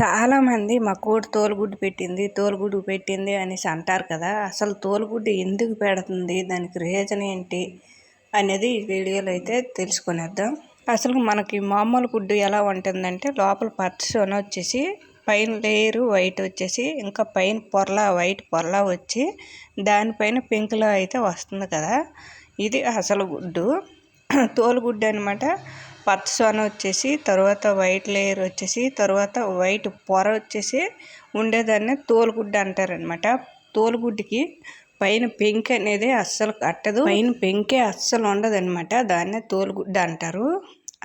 చాలామంది మా కోడి తోలుగుడ్డు పెట్టింది తోలుగుడ్డు పెట్టింది అనేసి అంటారు కదా. అసలు తోలుగుడ్డు ఎందుకు పెడుతుంది? దానికి రీజన్ ఏంటి అనేది ఈ వీడియోలో అయితే తెలుసుకునేద్దాం. అసలు మనకి మామూలు గుడ్డు ఎలా ఉంటుందంటే లోపల పచ్చని వచ్చేసి పైన లేయరు వైట్ వచ్చేసి ఇంకా పైన పొరల వైట్ పొరల వచ్చి దానిపైన పింక్లో అయితే వస్తుంది కదా. ఇది అసలు గుడ్డు. తోలుగుడ్డు అనమాట పచ్చ అని వచ్చేసి తర్వాత వైట్ లేయర్ వచ్చేసి తర్వాత వైట్ పొర వచ్చేసి ఉండేదాన్ని తోలుగుడ్డ అంటారనమాట తోలుగుడ్డికి పైన పెంక్ అనేది అస్సలు కట్టదు. పైన పెంకే అస్సలు ఉండదనమాట దాన్నే తోలుగుడ్డ అంటారు.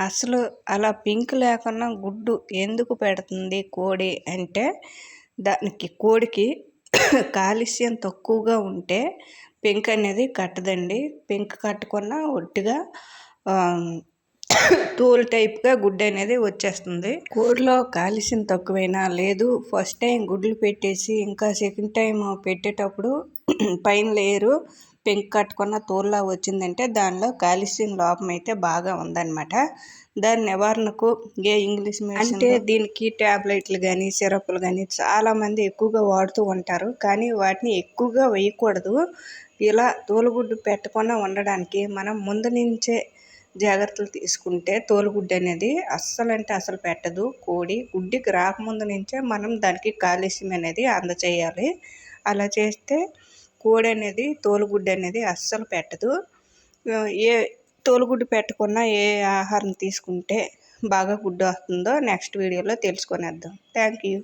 అసలు అలా పింక్ లేకుండా గుడ్డు ఎందుకు పెడుతుంది కోడి అంటే దానికి కోడికి కాలుష్యం తక్కువగా ఉంటే పెంక్ అనేది కట్టదండి. పెంక్ కట్టకుండా ఒట్టిగా తోలు టైప్గా గుడ్డు అనేది వచ్చేస్తుంది. కోడిలో కాల్షియం తక్కువైనా లేదు. ఫస్ట్ టైం గుడ్లు పెట్టేసి ఇంకా సెకండ్ టైం పెట్టేటప్పుడు పైన లేరు పెంక్ కట్టుకున్న తోలులా వచ్చిందంటే దానిలో కాల్షియం లోపం అయితే బాగా ఉందన్నమాట. దాని నివారణకు ఏ ఇంగ్లీష్ అంటే దీనికి ట్యాబ్లెట్లు కానీ సిరప్లు కానీ చాలామంది ఎక్కువగా వాడుతూ ఉంటారు. కానీ వాటిని ఎక్కువగా వేయకూడదు. ఇలా తోలుగుడ్డు పెట్టకుండా ఉండడానికి మనం ముందు నుంచే జాగ్రత్తలు తీసుకుంటే తోలుగుడ్డు అనేది అస్సలు అంటే అసలు పెట్టదు. కోడి గుడ్డికి రాకముందు నుంచే మనం దానికి కాలుష్యం అనేది అందచేయాలి. అలా చేస్తే కోడి అనేది తోలుగుడ్డు అనేది అస్సలు పెట్టదు. ఏ తోలుగుడ్డు పెట్టకుండా ఏ ఆహారం తీసుకుంటే బాగా గుడ్డు వస్తుందో నెక్స్ట్ వీడియోలో తెలుసుకొనేద్దాం. Thank you.